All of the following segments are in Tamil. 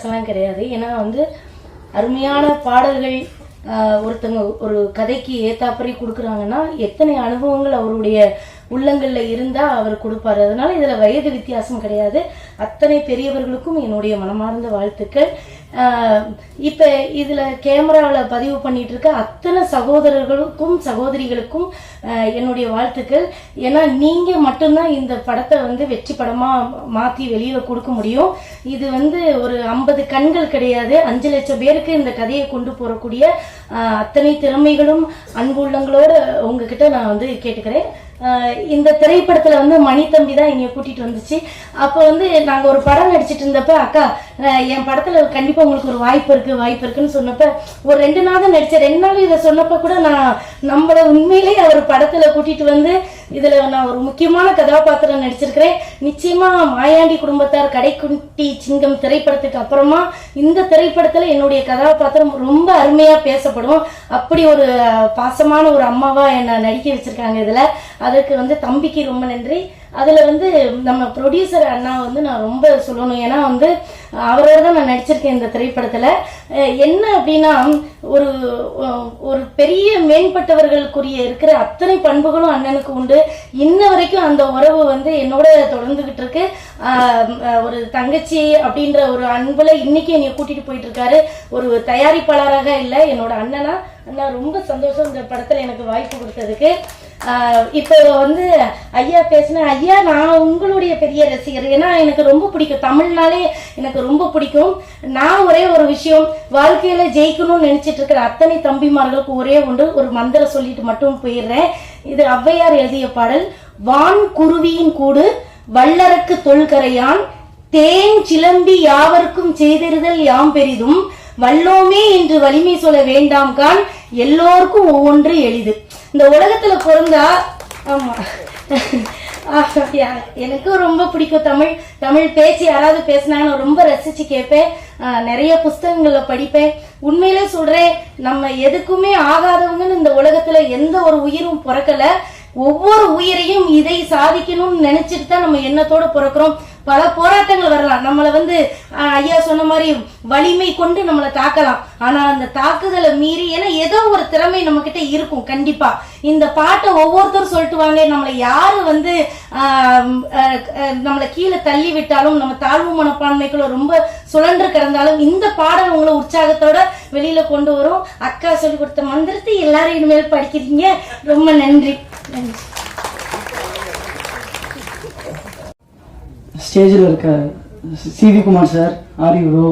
வித்தியாசம்லாம் கிடையாது. ஏன்னா வந்து அருமையான பாடல்கள் ஆஹ், ஒருத்தங்க ஒரு கதைக்கு ஏத்தாப்பறி கொடுக்குறாங்கன்னா எத்தனை அனுபவங்கள் அவருடைய உள்ளங்கள்ல இருந்தா அவர் கொடுப்பாரு. அதனால இதுல வயது வித்தியாசம் கிடையாது. அத்தனை பெரியவர்களுக்கும் என்னுடைய மனமார்ந்த வாழ்த்துக்கள். இப்ப இதுல கேமராவில் பதிவு பண்ணிட்டு இருக்க அத்தனை சகோதரர்களுக்கும் சகோதரிகளுக்கும் என்னுடைய வாழ்த்துக்கள். ஏன்னா நீங்க மட்டும்தான் இந்த படத்தை வந்து வெற்றி படமா மாத்தி வெளியில கொடுக்க முடியும். இது வந்து ஒரு ஐம்பது கண்கள் கிடையாது. அஞ்சு லட்சம் பேருக்கு இந்த கதையை கொண்டு போறக்கூடிய அத்தனை திறமைகளும் அன்புள்ளங்களோட உங்ககிட்ட நான் வந்து கேட்டுக்கிறேன். இந்த திரைப்படத்துல வந்து மணித்தம்பி தான் என்னைய கூட்டிட்டு வந்துச்சு. அப்போ வந்து நாங்க ஒரு படம் நடிச்சிட்டு இருந்தப்ப அக்கா என் படத்துல கண்டிப்பா உங்களுக்கு ஒரு வாய்ப்பு இருக்கு வாய்ப்பு இருக்குன்னு சொன்னப்ப ஒரு ரெண்டு நாள் தான் நடிச்சேன். ரெண்டு நாள் இதை சொன்னப்ப கூட நான் நம்மள உண்மையிலேயே அவர் படத்துல கூட்டிட்டு வந்து இதுல நான் ஒரு முக்கியமான கதாபாத்திரம் நடிச்சிருக்கிறேன். நிச்சயமா மாயாண்டி குடும்பத்தார் கடைக்குட்டி சிங்கம் திரைப்படத்துக்கு அப்புறமா இந்த திரைப்படத்துல என்னுடைய கதாபாத்திரம் ரொம்ப அருமையா பேசப்படும். அப்படி ஒரு பாசமான ஒரு அம்மாவா என்ன நடிக்க வச்சிருக்காங்க இதுல. அதுக்கு வந்து தம்பிக்கு ரொம்ப நன்றி. அதுல வந்து நம்ம ப்ரொடியூசர் அண்ணா வந்து நான் ரொம்ப சொல்லணும். ஏன்னா வந்து அவரோட தான் நான் நடிச்சிருக்கேன் இந்த திரைப்படத்துல. என்ன அப்படின்னா ஒரு ஒரு பெரிய மேம்பட்டவர்களுக்குரிய இருக்கிற அத்தனை பண்புகளும் அண்ணனுக்கு உண்டு. இன்ன வரைக்கும் அந்த உறவு வந்து என்னோட தொடர்ந்துகிட்டு இருக்கு. ஒரு தங்கச்சி அப்படின்ற ஒரு அன்புல இன்னைக்கு என்னை கூட்டிட்டு போயிட்டு இருக்காரு ஒரு தயாரிப்பாளராக இல்லை என்னோட அண்ணனா. அண்ணா ரொம்ப சந்தோஷம் இந்த படத்துல எனக்கு வாய்ப்பு கொடுத்ததுக்கு. இப்போ வந்து ஐயா பேசின ஐயா நான் உங்களுடைய பெரிய ரசிகர். ஏன்னா எனக்கு ரொம்ப பிடிக்கும். தமிழ்னாலே எனக்கு ரொம்ப பிடிக்கும். நான் ஒரே ஒரு விஷயம் வாழ்க்கையில ஜெயிக்கணும்னு நினைச்சிட்டு இருக்கிற அத்தனை தம்பிமார்களுக்கு ஒரே ஒன்று ஒரு மந்திரம் சொல்லிட்டு மட்டும் போயிடுறேன். இது ஔவையார் எழுதிய பாடல் வான் குருவியின் கூடு வல்லரக்கு தொல்கரையான் தேன் சிலம்பி யாவருக்கும் செய்திருதல் யாம் பெரிதும். வல்லோமே என்று வலிமை சொல்ல வேண்டாம் கான். எல்லோருக்கும் ஒவ்வொன்று எளிது. இந்த உலகத்துல பிறந்தா ஆமா. எனக்கும் ரொம்ப பிடிக்கும் தமிழ். தமிழ் பேச்சு யாராவது பேசினாங்கன்னா ரொம்ப ரசிச்சு கேட்பேன். ஆஹ், நிறைய புஸ்தகங்களை படிப்பேன். உண்மையிலே சொல்றேன் நம்ம எதுக்குமே ஆகாதவங்கன்னு இந்த உலகத்துல எந்த ஒரு உயிரும் பிறக்கல. ஒவ்வொரு உயிரையும் இதை சாதிக்கணும்னு நினைச்சிட்டு தான் நம்ம எண்ணத்தோட பிறக்கிறோம். பல போராட்டங்கள் வரலாம். நம்மளை வந்து ஐயா சொன்ன மாதிரி வலிமை கொண்டு நம்மளை தாக்கலாம். ஆனா அந்த தாக்குதலை மீறி ஏன்னா ஏதோ ஒரு திறமை நம்ம கிட்ட இருக்கும் கண்டிப்பா. இந்த பாட்டை ஒவ்வொருத்தரும் சொல்லிட்டு வாங்க நம்மளை யாரு வந்து நம்மளை கீழே தள்ளி விட்டாலும் நம்ம தாழ்வு மனப்பான்மைக்குள்ள ரொம்ப சுழன்று கிடந்தாலும் இந்த பாடல் உங்களை உற்சாகத்தோட வெளியில கொண்டு வரும். அக்கா சொல்லி கொடுத்த மந்திரத்தை எல்லாரும் இனிமேல் படிக்கிறீங்க. ரொம்ப நன்றி. ஸ்டேஜில் இருக்க CV Kumar sir Aari bro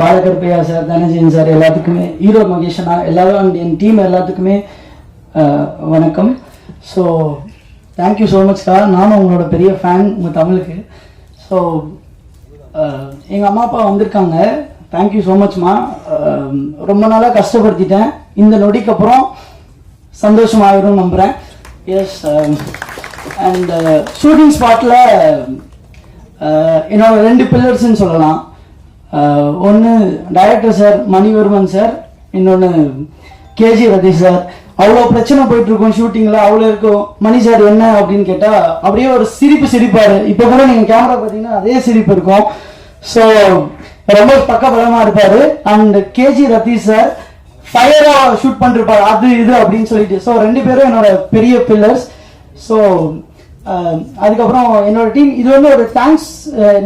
Balakaruppaiah sir Dhananjayan sir எல்லாத்துக்குமே ஹீரோ மகேஷனா எல்லாரும் அண்ட் என் டீம் எல்லாத்துக்குமே uh, வணக்கம். So thank you so much sir நானும் உங்களோட பெரிய ஃபேன் உங்கள் தமிழுக்கு. ஸோ uh, எங்கள் அம்மா அப்பா வந்திருக்காங்க. தேங்க்யூ ஸோ மச்மா ரொம்ப நாளாக கஷ்டப்படுத்திட்டேன். இந்த நொடிக்கு அப்புறம் சந்தோஷமாயிரும் நம்புகிறேன் எஸ் அண்ட் ஷூட்டிங் ஸ்பாட்டில் என்னோட ரெண்டு பில்லர்ஸ்ன்னு சொல்லலாம். ஒன்று டைரக்டர் சார் மணிவர்மன் சார் இன்னொன்று கேஜி ரதீஷ் சார் அவ்வளோ பிரச்சனை போயிட்டு இருக்கும் ஷூட்டிங்கில் அவ்வளோ இருக்கும். மணி சார் என்ன அப்படின்னு கேட்டால் அப்படியே ஒரு சிரிப்பு சிரிப்பார். இப்போ கூட நீங்கள் கேமரா பார்த்தீங்கன்னா அதே சிரிப்பு இருக்கும். ஸோ ரொம்ப பக்கபலமாக இருப்பார். அண்ட் கேஜி ரதீஷ் சார் ஃபயரா ஷூட் பண்ணிருப்பாரு. அது இது அப்படின்னு சொல்லிட்டு. ஸோ ரெண்டு பேரும் என்னோட பெரிய பில்லர்ஸ் ஸோ அதுக்கப்புறம் என்னோட டீம் இது வந்து ஒரு தேங்க்ஸ்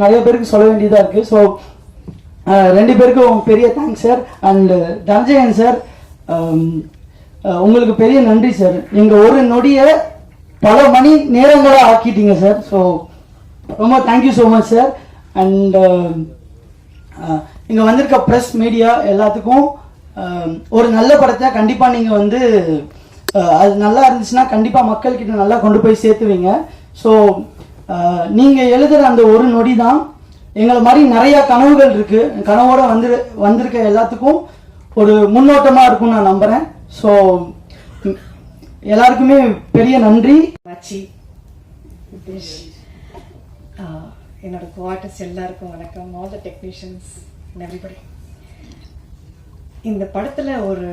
நிறைய பேருக்கு சொல்ல வேண்டியதாக இருக்கு. ஸோ ரெண்டு பேருக்கும் பெரிய thanks sir and Dhananjayan sir உங்களுக்கு பெரிய நன்றி சார் எங்கள் ஒரு நொடியை பல மணி நேரங்களாக ஆக்கிட்டீங்க சார் ஸோ ரொம்ப thank you so much sir and இங்கே வந்திருக்க ப்ரெஸ் மீடியா எல்லாத்துக்கும் ஒரு நல்ல படத்தை கண்டிப்பாக நீங்கள் வந்து அது நல்லா இருந்துச்சுன்னா கண்டிப்பாக மக்கள்கிட்ட நல்லா கொண்டு போய் சேர்த்துவீங்க. ஸோ நீங்கள் எழுதுகிற அந்த ஒரு நொடி தான் எங்களை மாதிரி நிறைய கனவுகள் இருக்கு. கனவோட வந்து வந்திருக்க எல்லாத்துக்கும் ஒரு முன்னோட்டமாக இருக்கும்னு நான் நம்புகிறேன் ஸோ எல்லாருக்குமே பெரிய நன்றி. மச்சி. என்னோட குவார்டர்ஸ் எல்லாருக்கும் வணக்கம். ஆல் த டெக்னீஷியன்ஸ் எவ்ரிபடி இந்த படத்தில் ஒரு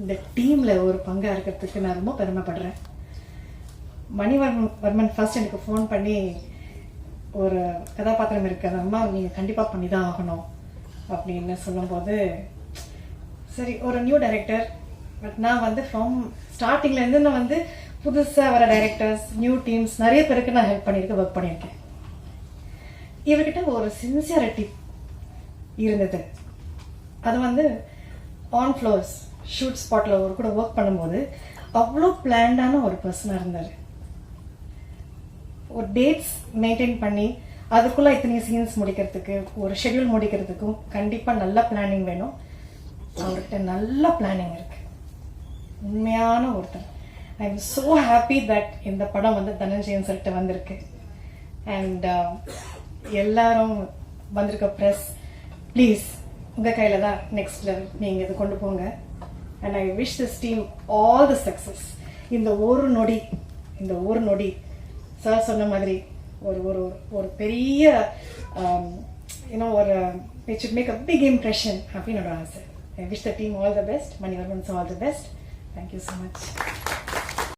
இந்த டீமில் ஒரு பங்காக இருக்கிறதுக்கு நான் ரொம்ப பெருமைப்படுறேன். மணிவர்மன் வர்மன் ஃபர்ஸ்ட் எனக்கு ஃபோன் பண்ணி ஒரு கதாபாத்திரம் இருக்கிற அம்மா நீங்கள் கண்டிப்பாக பண்ணி தான் ஆகணும் அப்படின்னு சொல்லும்போது சரி ஒரு நியூ டைரக்டர் பட் நான் வந்து ஃப்ரம் ஸ்டார்டிங்லேருந்து நான் வந்து புதுசாக வர டைரக்டர்ஸ் நியூ டீம்ஸ் நிறைய பேருக்கு நான் ஹெல்ப் பண்ணியிருக்கேன் ஒர்க் பண்ணியிருக்கேன். இவர்கிட்ட ஒரு சின்சியாரிட்டி இருந்தது. அது வந்து ஆன் ஃப்ளோர்ஸ் ஷூட் ஸ்பாட்டில் ஒரு கூட ஒர்க் பண்ணும்போது அவ்வளோ பிளான்டான ஒரு பர்சனாக இருந்தார். ஒரு டேட்ஸ் மெயின்டைன் பண்ணி அதுக்குள்ளே இத்தனை சீன்ஸ் முடிக்கிறதுக்கு ஒரு ஷெட்யூல் முடிக்கிறதுக்கும் கண்டிப்பாக நல்ல பிளானிங் வேணும். அவர்கிட்ட நல்ல பிளானிங் இருக்கு. உண்மையான ஒருத்தர். I am so happy that இந்த படம் வந்து தனஞ்சயன் சொல்லிட்டு வந்திருக்கு. அண்ட் uh, எல்லாரும் வந்திருக்க ப்ரெஸ் ப்ளீஸ் உங்கள் கையில் தான் நெக்ஸ்ட் லெவல் நீங்கள் இது கொண்டு போங்க. And I wish this team all the success இந்த ஒரு நொடி இந்த ஒரு நொடி. சார் சொன்ன மாதிரி ஒரு ஒரு ஒரு பெரிய um, யூனோ ஒரு it should make a big impression அப்படின்னு என்னோட ஆசை. I wish the team all the best Manivarmans all the best thank you so much